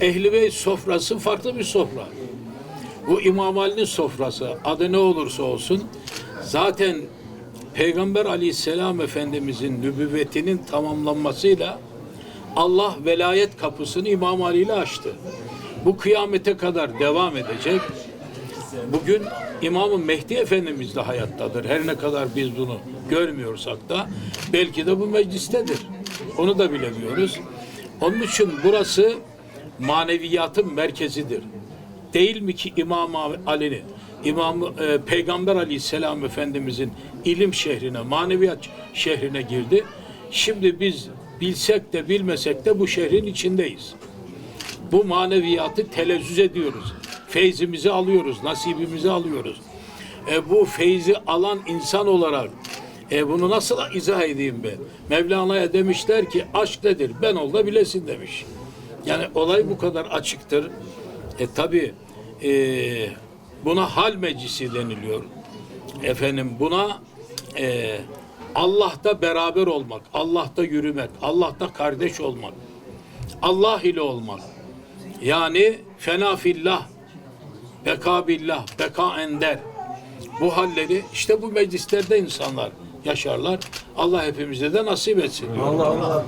Ehli Beyt sofrası farklı bir sofra. Bu İmam Ali'nin sofrası adı ne olursa olsun zaten Peygamber Aleyhisselam Efendimizin nübüvvetinin tamamlanmasıyla Allah velayet kapısını İmam Ali ile açtı. Bu kıyamete kadar devam edecek. Bugün İmam-ı Mehdi Efendimiz de hayattadır. Her ne kadar biz bunu görmüyorsak da belki de bu meclistedir. Onu da bilemiyoruz. Onun için burası maneviyatın merkezidir. Değil mi ki İmam Ali'nin, İmam e, Peygamber Aleyhisselam Efendimizin ilim şehrine, maneviyat şehrine girdi. Şimdi biz bilsek de bilmesek de bu şehrin içindeyiz bu maneviyatı telezzüz ediyoruz. Feyzimizi alıyoruz, nasibimizi alıyoruz. E, bu feyzi alan insan olarak e, bunu nasıl izah edeyim ben? Mevlana'ya demişler ki aşk nedir? Ben ol da bilesin demiş. Yani olay bu kadar açıktır. E tabi e, buna hal meclisi deniliyor. Efendim buna e, Allah'ta beraber olmak, Allah'ta yürümek, Allah'ta kardeş olmak, Allah ile olmak. Yani fena fillah, beka billah, beka ender. Bu halleri işte bu meclislerde insanlar yaşarlar. Allah hepimize de nasip etsin. Allah Allah.